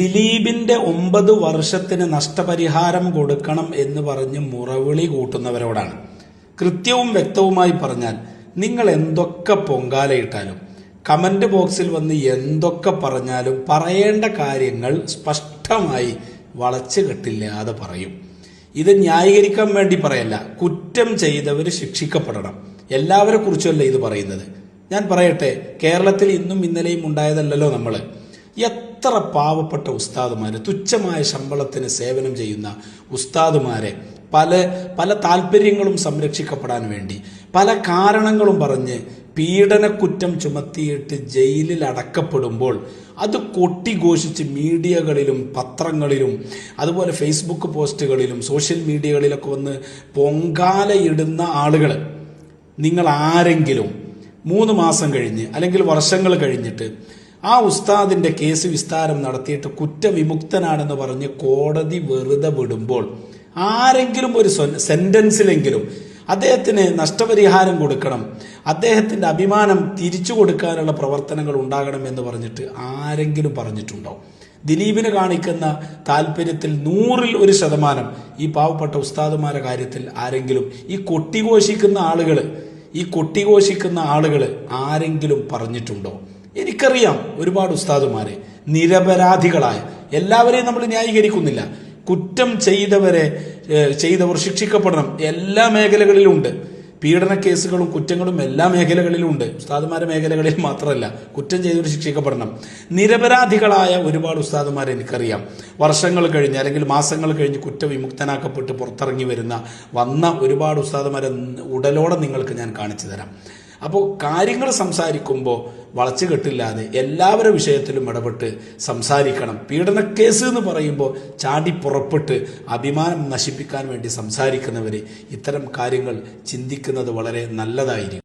ദിലീപിന്റെ ഒമ്പത് വർഷത്തിന് നഷ്ടപരിഹാരം കൊടുക്കണം എന്ന് പറഞ്ഞ് മുറവിളി കൂട്ടുന്നവരോടാണ്. കൃത്യവും വ്യക്തവുമായി പറഞ്ഞാൽ നിങ്ങൾ എന്തൊക്കെ പൊങ്കാലയിട്ടാലും കമന്റ് ബോക്സിൽ വന്ന് എന്തൊക്കെ പറഞ്ഞാലും പറയേണ്ട കാര്യങ്ങൾ സ്പഷ്ടമായി വളച്ചു കെട്ടില്ലാതെ പറയും. ഇത് ന്യായീകരിക്കാൻ വേണ്ടി പറയല്ല കുറ്റം ചെയ്തവർ ശിക്ഷിക്കപ്പെടണം. എല്ലാവരെ കുറിച്ചല്ല ഇത് പറയുന്നത്? ഞാൻ പറയട്ടെ കേരളത്തിൽ ഇന്നും ഇന്നലെയും ഉണ്ടായതല്ലല്ലോ നമ്മൾ. എത്ര പാവപ്പെട്ട ഉസ്താദുമാർ തുച്ഛമായ ശമ്പളത്തിന് സേവനം ചെയ്യുന്ന ഉസ്താദുമാരെ പല പല താല്പര്യങ്ങളും സംരക്ഷിക്കപ്പെടാൻ വേണ്ടി പല കാരണങ്ങളും പറഞ്ഞ് പീഡനക്കുറ്റം ചുമത്തിയിട്ട് ജയിലിൽ അടക്കപ്പെടുമ്പോൾ അത് കൊട്ടിഘോഷിച്ച് മീഡിയകളിലും പത്രങ്ങളിലും അതുപോലെ ഫേസ്ബുക്ക് പോസ്റ്റുകളിലും സോഷ്യൽ മീഡിയകളിലൊക്കെ വന്ന് പൊങ്കാലയിടുന്ന ആളുകൾ നിങ്ങൾ ആരെങ്കിലും മൂന്ന് മാസം കഴിഞ്ഞ് അല്ലെങ്കിൽ വർഷങ്ങൾ കഴിഞ്ഞിട്ട് ആ ഉസ്താദിന്റെ കേസ് വിസ്താരം നടത്തിയിട്ട് കുറ്റവിമുക്തനാണെന്ന് പറഞ്ഞ് കോടതി വെറുതെ വിടുമ്പോൾ ആരെങ്കിലും ഒരു സെന്റൻസിലെങ്കിലും അദ്ദേഹത്തിന് നഷ്ടപരിഹാരം കൊടുക്കണം. അദ്ദേഹത്തിന്റെ അഭിമാനം തിരിച്ചു കൊടുക്കാനുള്ള പ്രവർത്തനങ്ങൾ ഉണ്ടാകണം എന്ന് പറഞ്ഞിട്ട് ആരെങ്കിലും പറഞ്ഞിട്ടുണ്ടോ? ദിലീപിന് കാണിക്കുന്ന താല്പര്യത്തിൽ നൂറിൽ ഒരു ശതമാനം ഈ പാവപ്പെട്ട ഉസ്താദുമാരുടെ കാര്യത്തിൽ ആരെങ്കിലും ഈ കൊട്ടിഘോഷിക്കുന്ന ആളുകൾ ഈ കൊട്ടിഘോഷിക്കുന്ന ആളുകൾ ആരെങ്കിലും പറഞ്ഞിട്ടുണ്ടോ? എനിക്കറിയാം ഒരുപാട് ഉസ്താദുമാരെ. നിരപരാധികളായ. എല്ലാവരെയും നമ്മൾ ന്യായീകരിക്കുന്നില്ല. കുറ്റം ചെയ്തവരെ ചെയ്തവർ ശിക്ഷിക്കപ്പെടണം. എല്ലാ മേഖലകളിലും ഉണ്ട് പീഡന കേസുകളും കുറ്റങ്ങളും എല്ലാ മേഖലകളിലും ഉണ്ട് ഉസ്താദുമാരെ മേഖലകളിൽ മാത്രമല്ല. കുറ്റം ചെയ്തവർ ശിക്ഷിക്കപ്പെടണം. നിരപരാധികളായ ഒരുപാട് ഉസ്താദുമാരെ എനിക്കറിയാം. വർഷങ്ങൾ കഴിഞ്ഞ് അല്ലെങ്കിൽ മാസങ്ങൾ കഴിഞ്ഞ് കുറ്റവിമുക്തനാക്കപ്പെട്ട് പുറത്തിറങ്ങി വരുന്ന വന്ന ഒരുപാട് ഉസ്താദുമാരെ ഉടലോടെ നിങ്ങൾക്ക് ഞാൻ കാണിച്ചു തരാം. അപ്പോൾ കാര്യങ്ങൾ സംസാരിക്കുമ്പോൾ വളച്ചു കെട്ടില്ലാതെ എല്ലാവരുടെ വിഷയത്തിലും ഇടപെട്ട് സംസാരിക്കണം. പീഡന കേസ് എന്ന് പറയുമ്പോൾ ചാടി പുറപ്പെട്ട് അഭിമാനം നശിപ്പിക്കാൻ വേണ്ടി സംസാരിക്കുന്നവർ ഇത്തരം കാര്യങ്ങൾ ചിന്തിക്കുന്നത് വളരെ നല്ലതായിരിക്കും.